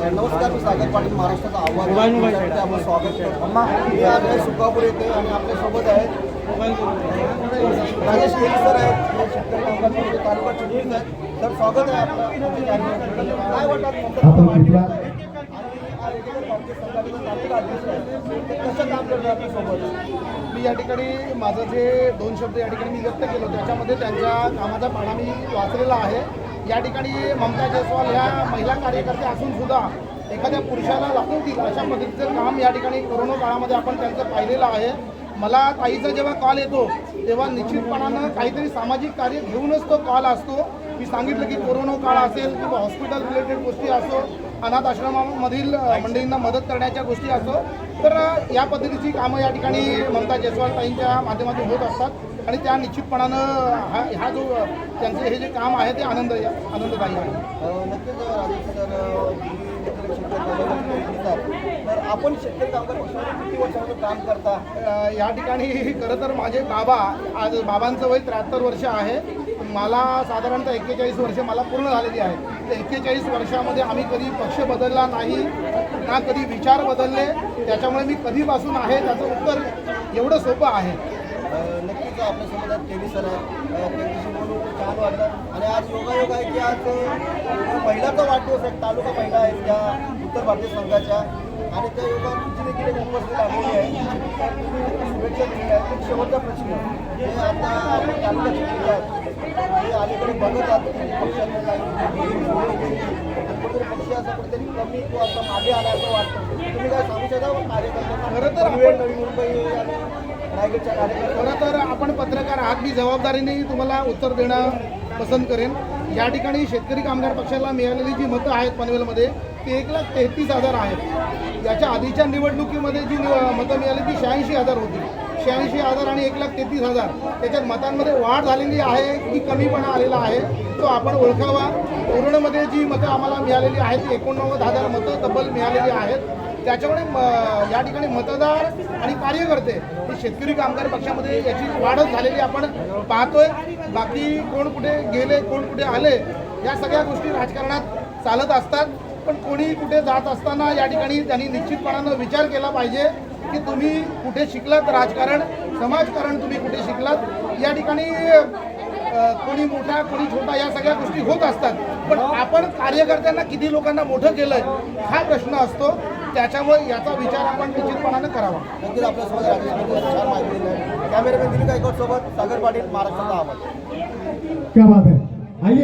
नमस्कार मी सागर पाटील महाराष्ट्राचा आव्हान तुमच्याकडे आपलं स्वागत करतो. मी आज सुकापूर येथे आणि आपल्यासोबत आहेत. राजेश केली सर आहेत. शेतकरी तालुका आहेत. तर स्वागत आहे आपलं. काय वाटतात मी या ठिकाणी माझं जे दोन शब्द या ठिकाणी मी व्यक्त केलो त्याच्यामध्ये त्यांच्या कामाचा पाढा मी वाचलेला आहे. या ठिकाणी ममता जयस्वाल ह्या महिला कार्यकर्त्या असून सुद्धा एखाद्या पुरुषाला लागून अशा पद्धतीचं काम या ठिकाणी कोरोना काळामध्ये आपण त्यांचं पाहिलेलं आहे. मला ताईचा जेव्हा कॉल येतो तेव्हा निश्चितपणानं काहीतरी सामाजिक कार्य घेऊनच तो कॉल असतो. मी सांगितलं की कोरोना काळ असेल किंवा हॉस्पिटल रिलेटेड गोष्टी असो अनाथ आश्रमामधील मंडळींना मदत करण्याच्या गोष्टी असो तर या पद्धतीची कामं या ठिकाणी ममता जयस्वाल ताईंच्या माध्यमातून होत असतात. आणि त्या निश्चितपणानं हा हा जो त्यांचे हे जे काम आहे ते आनंद आनंददायी आहे. तर आपण शेतकरी कामगार पक्षामध्ये किती वर्षापासून काम करता? या ठिकाणी खरं तर माझे बाबा आज बाबांचं वय त्र्याहत्तर वर्ष आहे. मला साधारणतः एक्केचाळीस वर्ष मला पूर्ण झालेली आहे. तर एक्केचाळीस वर्षामध्ये आम्ही कधी पक्ष बदलला नाही ना कधी विचार बदलले. त्याच्यामुळे मी कधीपासून आहे त्याचं उत्तर एवढं सोपं आहे. नक्कीच आपल्यासोबत आहेत केली सर आहेत. त्यांच्याशी बोलून छान वाटलं. आणि आज योगायोग आहे की आज महिलाचा वाढदिवस आहे तालुका महिला आहे त्या उत्तर भारतीय संघाच्या. आणि त्या योगा तुमची देखील एक उपस्थित आलेली आहे. शुभेच्छा दिली आहे एक शेवटचा प्रश्न. जे आता आपण तालुका जिल्ह्यात आहेत जे अलीकडे बघत आहात की काही पक्ष असा कुठेतरी कमी किंवा असं मागे आला असं वाटतं. तुम्ही काय सांगू शकता कार्यकर्त्यांना खरं तर नवी मुंबई आणि खरं तर आपण पत्रकार आहात. मी जबाबदारीने तुम्हाला उत्तर देणं पसंत करेन. या ठिकाणी शेतकरी कामगार पक्षाला मिळालेली जी मतं आहेत पनवेलमध्ये ती एक लाख तेहतीस हजार आहेत. याच्या आधीच्या निवडणुकीमध्ये जी मतं मिळाली ती शहाऐंशी हजार होती. शहाऐंशी हजार आणि एक लाख तेहतीस हजार. त्याच्यात मतांमध्ये वाढ झालेली आहे की कमीपणा आलेला आहे. तो आपण ओळखावा. उरणमध्ये जी मतं आम्हाला मिळालेली आहेत ती एकोणनव्वद हजार मतं तब्बल मिळालेली आहेत. त्याच्यामुळे म- या ठिकाणी मतदार आणि कार्यकर्ते हे शेतकरी कामगार पक्षामध्ये याची वाढच झालेली आपण पाहतोय. बाकी कोण कुठे गेले कोण कुठे आले या सगळ्या गोष्टी राजकारणात चालत असतात. पण कोणी कुठे जात असताना या ठिकाणी त्यांनी निश्चितपणानं विचार केला पाहिजे. की तुम्ही कुठे शिकलात राजकारण समाजकारण तुम्ही कुठे शिकलात या ठिकाणी कोणी मोठा कोणी छोटा या सगळ्या गोष्टी होत असतात. पण आपण कार्यकर्त्यांना किती लोकांना मोठं केलंय हा प्रश्न असतो. त्याच्यामुळे याचा विचार आपण निश्चितपणानं करावा. नक्कीच आपल्यासोबत छान माहिती दिली कॅमेरामॅन सोबत सागर पाटील महाराष्ट्राचा आवाज. क्या बात है? आइए.